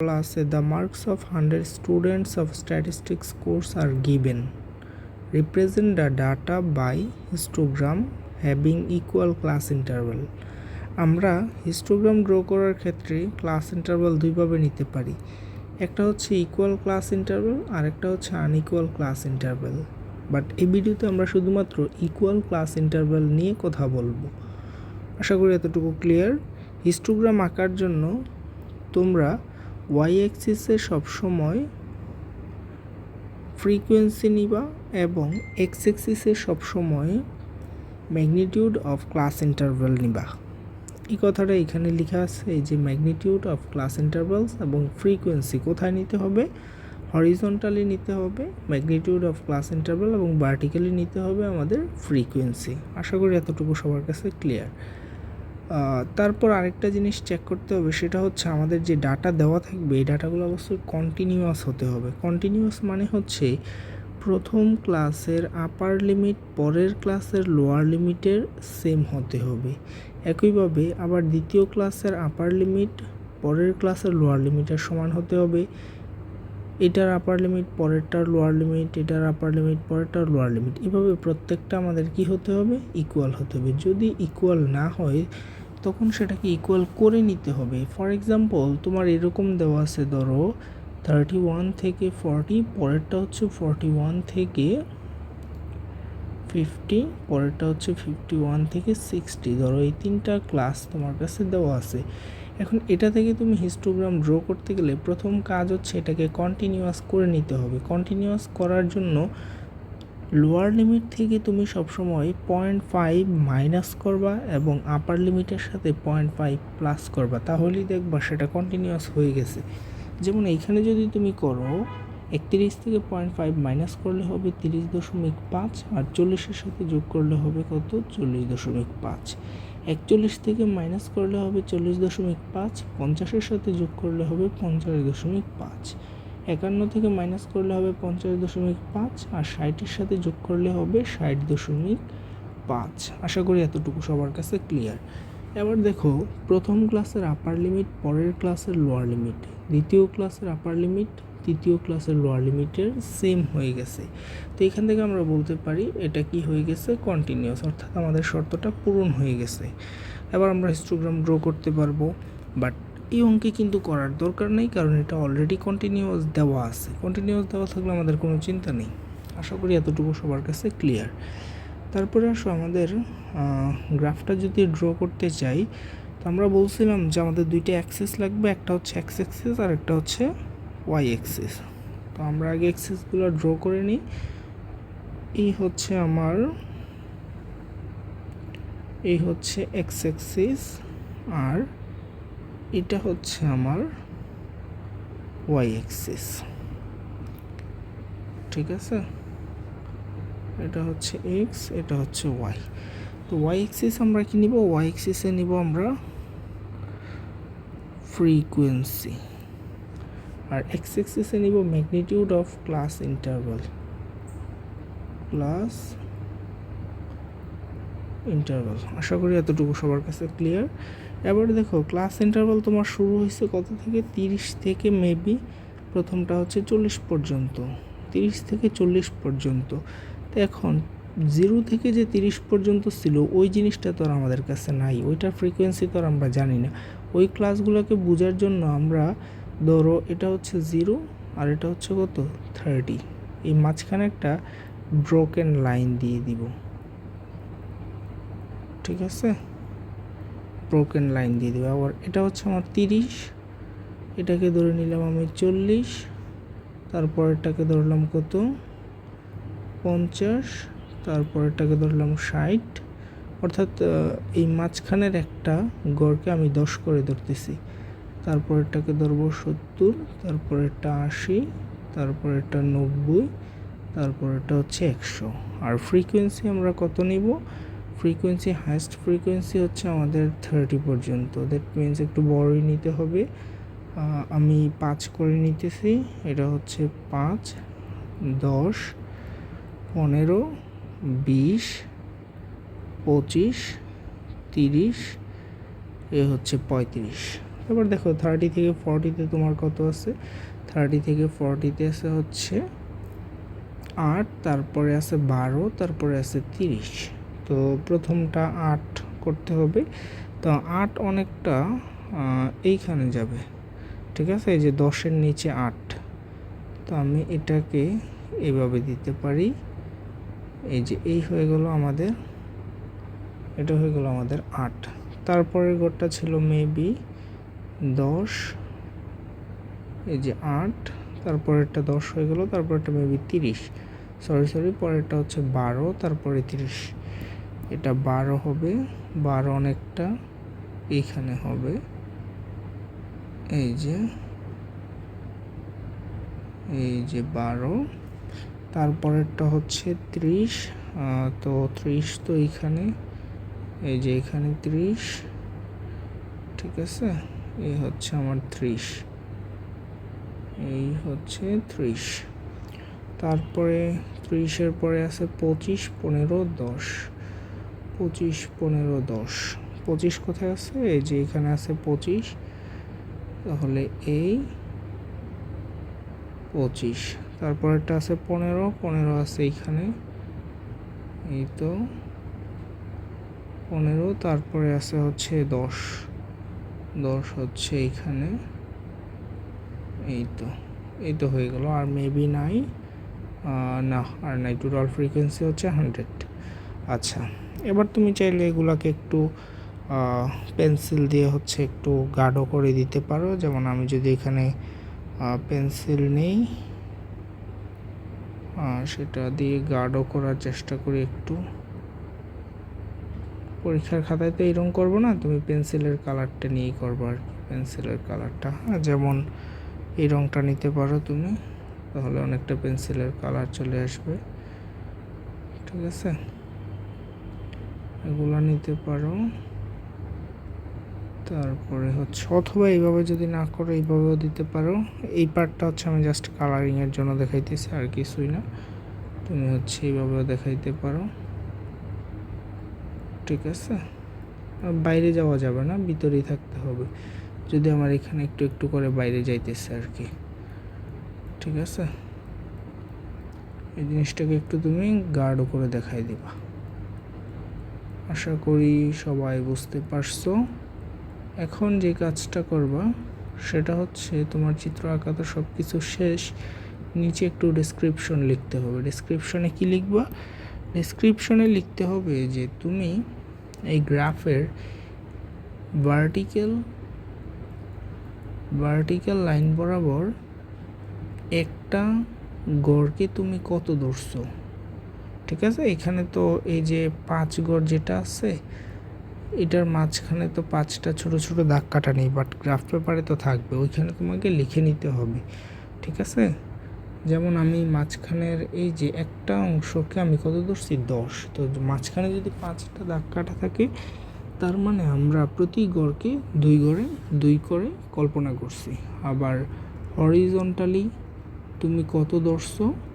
class the marks of 100 students of statistics course R given represent the data by histogram having equal class interval আমরা histogram draw করার ক্ষেত্রে class interval দুইভাবে নিতে পারি। একটা হচ্ছে ইকুয়াল ক্লাস ইন্টারভেল আর একটা হচ্ছে আনইকুয়াল ক্লাস ইন্টারভেল বাট এই ভিডিওতে আমরা শুধুমাত্র ইকুয়াল ক্লাস ইন্টারভাল নিয়ে কথা বলব। আশা করি এতটুকু ক্লিয়ার হিস্টোগ্রাম আঁকার জন্য তোমরা ওয়াই অ্যাক্সিসে সবসময় ফ্রিকোয়েন্সি নিবা এবং এক্স অ্যাক্সিসে সবসময় ম্যাগনিটিউড অফ ক্লাস ইন্টারভাল নিবা। এই কথাটা এখানে লেখা আছে, এই যে ম্যাগনিটিউড অফ ক্লাস ইন্টারভালস এবং ফ্রিকোয়েন্সি কোথায় নিতে হবে? হরিজন্টালি নিতে হবে ম্যাগনিটিউড অফ ক্লাস ইন্টারভাল এবং ভার্টিক্যালি নিতে হবে আমাদের ফ্রিকোয়েন্সি আশা করি এতটুকু সবার কাছে ক্লিয়ার তারপর আরেকটা জিনিস চেক করতে হবে, সেটা হচ্ছে আমাদের যে ডাটা দেওয়া থাকবে, এই ডাটাগুলো অবশ্যই কন্টিনিউয়াস হতে হবে। কন্টিনিউয়াস মানে হচ্ছে প্রথম ক্লাসের আপার লিমিট পরের ক্লাসের লোয়ার লিমিটের সেম হতে হবে। একইভাবে আবার দ্বিতীয় ক্লাসের আপার লিমিট পরের ক্লাসের লোয়ার লিমিটের সমান হতে হবে। এটার আপার লিমিট পরেরটার লোয়ার লিমিট এটার আপার লিমিট পরেরটার লোয়ার লিমিট এভাবে প্রত্যেকটা আমাদের কি হতে হবে? ইকুয়াল হতে হবে। যদি ইকুয়াল না হয় তখন সেটাকে ইকুয়াল করে নিতে হবে। ফর এক্সাম্পল তোমার এরকম দেওয়া আছে ধরো থার্টি ওয়ান থেকে ফর্টি পরেরটা হচ্ছে ফর্টি ওয়ান থেকে ফিফটি পরেরটা হচ্ছে ফিফটি ওয়ান থেকে সিক্সটি ধরো এই তিনটা ক্লাস তোমার কাছে দেওয়া আছে। এখন এটা থেকে তুমি হিস্টোগ্রাম ড্র করতে গেলে প্রথম কাজ হচ্ছে এটাকে কন্টিনিউয়াস করে নিতে হবে। কন্টিনিউয়াস করার জন্য লোয়ার লিমিট থেকে তুমি সবসময় পয়েন্ট ফাইভ মাইনাস করবা এবং আপার লিমিটের সাথে পয়েন্ট ফাইভ প্লাস করবা। তাহলেই দেখবা সেটা কন্টিনিউয়াস হয়ে গেছে। যেমন এইখানে যদি তুমি করো, একত্রিশ থেকে পয়েন্ট ফাইভ মাইনাস করলে হবে তিরিশ দশমিক পাঁচ আর চল্লিশের সাথে যোগ করলে হবে কত? চল্লিশ দশমিক পাঁচ। একচল্লিশ থেকে মাইনাস করলে হবে চল্লিশ দশমিক পাঁচ, পঞ্চাশের সাথে যোগ করলে হবে পঞ্চাশ দশমিক পাঁচ। একান্ন থেকে মাইনাস করলে হবে পঞ্চাশ দশমিক পাঁচ আর ষাটের সাথে যোগ করলে হবে ষাট দশমিক পাঁচ। আশা করি এতটুকু সবার কাছে ক্লিয়ার এবার দেখো, প্রথম ক্লাসের আপার লিমিট পরের ক্লাসের লোয়ার লিমিট দ্বিতীয় ক্লাসের আপার লিমিট তৃতীয় ক্লাসের লোয়ার লিমিটের সেম হয়ে গেছে। তো এখান থেকে আমরা বলতে পারি, এটা কি হয়ে গেছে? কন্টিনিউয়াস অর্থাৎ আমাদের শর্তটা পূরণ হয়ে গেছে। এবার আমরা হিস্টোগ্রাম ড্র করতে পারব বাট এই অঙ্কে কিন্তু করার দরকার নেই, কারণ এটা অলরেডি কন্টিনিউয়াস দেওয়া আছে। কন্টিনিউয়াস দেওয়া থাকলে আমাদের কোনো চিন্তা নেই। আশা করি এতটুকু সবার কাছে ক্লিয়ার তারপরে আসো আমাদের গ্রাফটা যদি ড্র করতে চাই, তো আমরা বলছিলাম যে আমাদের দুইটা অ্যাক্সেস লাগবে, একটা হচ্ছে এক্স অ্যাক্সেস আর একটা হচ্ছে ওয়াই অ্যাক্সেস তো আমরা আগে অ্যাক্সেসগুলো ড্র করে নিই। এই হচ্ছে আমার, এই হচ্ছে এক্স অ্যাক্সিস আর এটা হচ্ছে আমার ওয়াই অ্যাক্সিস ঠিক আছে? এটা হচ্ছে এক্স এটা হচ্ছে ওয়াই তো ওয়াই এক্সিস আমরা কি নিব? ওয়াই এক্সিসে নিব আমরা ফ্রিকুয়েন্সি আর এক্স এক্সিসে নিব magnitude of class interval class interval আশা করি এতটুকু সবার কাছে ক্লিয়ার এবার দেখো ক্লাস ইন্টারভাল তোমার শুরু হয়েছে কত থেকে? তিরিশ থেকে মেবি প্রথমটা হচ্ছে চল্লিশ পর্যন্ত। তিরিশ থেকে চল্লিশ পর্যন্ত। তো এখন জিরো থেকে যে তিরিশ পর্যন্ত ছিল, ওই জিনিসটা তো আর আমাদের কাছে নাই। ওইটার ফ্রিকোয়েন্সি তো আর আমরা জানি না। ওই ক্লাসগুলোকে বোঝার জন্য আমরা ধরো এটা হচ্ছে জিরো আর এটা হচ্ছে কত? থার্টি এই মাঝখানে একটা ব্রোকেন লাইন দিয়ে দিব। ঠিক আছে? ব্রোকেন লাইন দিয়ে দেবো। আবার এটা হচ্ছে আমার তিরিশ, এটাকে ধরে নিলাম আমি চল্লিশ তারপর এটাকে ধরলাম কত? পঞ্চাশ তারপর এটাকে ধরলাম ষাট। অর্থাৎ এই মাঝখানের একটা গড়কে আমি দশ করে ধরতেছি। তারপর এটাকে ধরবো সত্তর তারপর এটা আশি তারপর এটা নব্বই তারপর এটা হচ্ছে একশো। আর ফ্রিকোয়েন্সি আমরা কত নিব? ফ্রিকোয়েন্সি হাইস্ট ফ্রিকোয়েন্সি হচ্ছে আমাদের থার্টি পর্যন্ত। দ্যাট মিনস একটু বড়ই নিতে হবে। আমি পাঁচ করে নিতেছি। এটা হচ্ছে পাঁচ, দশ, পনেরো, বিশ, পঁচিশ, তিরিশ, এ হচ্ছে পঁয়ত্রিশ। এবার দেখো থার্টি থেকে ফর্টিতে তোমার কত আছে? থার্টি থেকে ফর্টিতে আছে হচ্ছে আট, তারপরে আছে বারো, তারপরে আছে তিরিশ। তো প্রথমটা আট করতে হবে। তো আট অনেকটা এইখানে যাবে। ঠিক আছে? এই যে দশের নিচে আট। তো আমি এটাকে এভাবে দিতে পারি। এই যে এই হয়ে গেল আমাদের, এটা হয়ে গেল আমাদের আট। তারপরের ঘরটা ছিল মেবি দশ। এই যে আট, তারপরেরটা দশ হয়ে গেল, তারপরেরটা মেবি তিরিশ। সরি সরি, পরেরটা হচ্ছে বারো, তারপরে তিরিশ। এটা বারো হবে, বারো অনেকটা এইখানে হবে। এই যে এই যে বারো, তারপরেরটা হচ্ছে ত্রিশ তো ত্রিশ তো এইখানে এই যে এখানে ত্রিশ, ঠিক আছে? এই হচ্ছে আমার ত্রিশ, এই হচ্ছে ত্রিশ। তারপরে ত্রিশের পরে আছে পঁচিশ, পনেরো, দশ। পঁচিশ, পনেরো, দশ। পঁচিশ কোথায় আছে? এই যে এখানে আছে পঁচিশ। তাহলে এই পঁচিশ। তারপরেরটা আছে পনেরো পনেরো আছে এইখানে। এই তো পনেরো, তারপরে আছে হচ্ছে দশ। দশ হচ্ছে এইখানে। এই তো এই তো হয়ে গেল। আর মেবি নাই। না, আর নাই। টোটাল ফ্রিকোয়েন্সি হচ্ছে হান্ড্রেড আচ্ছা। এবার তুমি চাইলে এগুলাকে একটু পেন্সিল দিয়ে হচ্ছে একটু গাঢ় করে দিতে পারো। যেমন আমি যদি এখানে পেন্সিল নেই সেটা দিয়ে গাঢ় করার চেষ্টা করি একটু। পরীক্ষার খাতায় তো এরকম করব না, তুমি পেন্সিলের কালারটা নিয়েই করব আর পেন্সিলের কালারটা। হ্যাঁ যেমন এই রঙটা নিতে পারো তুমি, তাহলে অনেকটা পেন্সিলের কালার চলে আসবে। ঠিক আছে? এগুলো নিতে পারো। তারপরে হচ্ছে, অথবা এইভাবে যদি না করো, এইভাবেও দিতে পারো। এই পার্টটা হচ্ছে আমি জাস্ট কালারিংয়ের জন্য দেখাইতেছি, আর কিছুই না। তুমি হচ্ছে এইভাবেও দেখাইতে পারো। ঠিক আছে? বাইরে যাওয়া যাবে না, ভিতরেই থাকতে হবে। যদি আমার এখানে একটু একটু করে বাইরে যাইতেছে আর কি। ঠিক আছে? এই জিনিসটাকে একটু তুমি গাঢ় করে দেখাই দিবা। আশা করি সবাই বুঝতে পারছ। এখন যে কাজটা করবা, সেটা হচ্ছে তোমার চিত্র আঁকা তো সব কিছু শেষ, নিচে একটু ডেসক্রিপশন লিখতে হবে। ডেসক্রিপশনে কি লিখবা? ডেসক্রিপশনে লিখতে হবে যে তুমি এই গ্রাফের ভার্টিক্যাল ভার্টিক্যাল লাইন বরাবর একটা গড়কে তুমি কত ধরছো? ঠিক আছে? এখানে তো এই যে পাঁচ গড় যেটা আছে এটার মাঝখানে তো পাঁচটা ছোট ছোট দাগ কাটা নেই বাট গ্রাফ পেপারে তো থাকবে। ওইখানে তোমাকে লিখে নিতে হবে ঠিক আছে? যেমন আমি মাঝখানের এই যে একটা অংশকে আমি কত ধরছি? দশ। তো মাঝখানে যদি পাঁচটা দাগ কাটা থাকে তার মানে আমরা প্রতি গড়কে দুই গড়ে দুই করে কল্পনা করছি। আবার হরিজন্টালি তুমি কত আহ,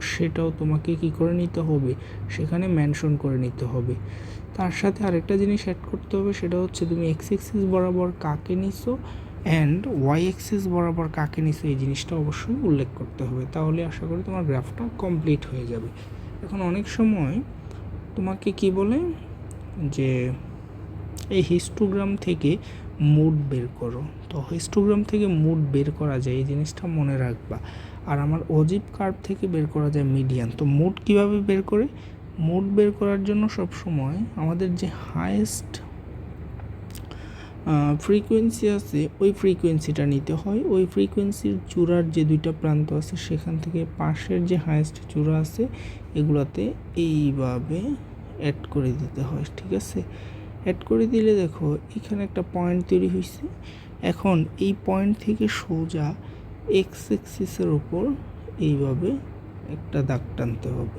সেটাও তোমাকে কি করে নিতে হবে? সেখানে মেনশন করে নিতে হবে। তার সাথে আরেকটা জিনিস অ্যাড করতে হবে, সেটা হচ্ছে তুমি এক্স এক্সিস বরাবর কাকে নিছো অ্যান্ড ওয়াই এক্সিস বরাবর কাকে নিছো, এই জিনিসটা অবশ্যই উল্লেখ করতে হবে। তাহলে আশা করি তোমার গ্রাফটা কমপ্লিট হয়ে যাবে। এখন অনেক সময় তোমাকে কি বলে? যে এই হিস্টোগ্রাম থেকে মুড বের করো। তো হিস্টোগ্রাম থেকে মুড বের করা যায়, এই জিনিসটা মনে রাখবা। আর আমার অজিব কার্ভ থেকে বের করা যায় মিডিয়ান তো মুড কীভাবে বের করে? মুড বের করার জন্য সব সময় আমাদের যে হায়েস্ট ফ্রিকোয়েন্সি আছে, ওই ফ্রিকোয়েন্সিটা নিতে হয়। ওই ফ্রিকোয়েন্সির চূড়ার যে দুইটা প্রান্ত আছে, সেখান থেকে পাশের যে হায়েস্ট চূড়া আছে, এগুলাতে এইভাবে অ্যাড করে দিতে হয়, ঠিক আছে? অ্যাড করে দিলে দেখো, এখানে একটা পয়েন্ট তৈরি হয়েছে এখন এই পয়েন্ট থেকে সোজা এক্স এক্সিসের ওপর এইভাবে একটা দাগ টানতে হবে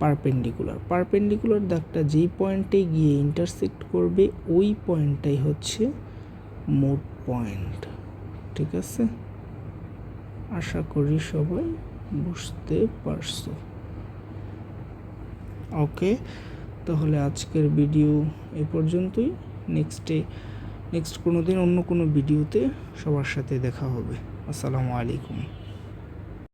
পারপেন্ডিকুলার পারপেন্ডিকুলার দাগটা যেই পয়েন্টে গিয়ে ইন্টারসেক্ট করবে, ওই পয়েন্টটাই হচ্ছে মোট পয়েন্ট ঠিক আছে? আশা করি সবাই বুঝতে পারছ। ওকে তাহলে আজকের ভিডিও এ পর্যন্তই। নেক্সটে নেক্সট কোনো দিন অন্য কোনো ভিডিওতে সবার সাথে দেখা হবে। আসসালামু আলাইকুম।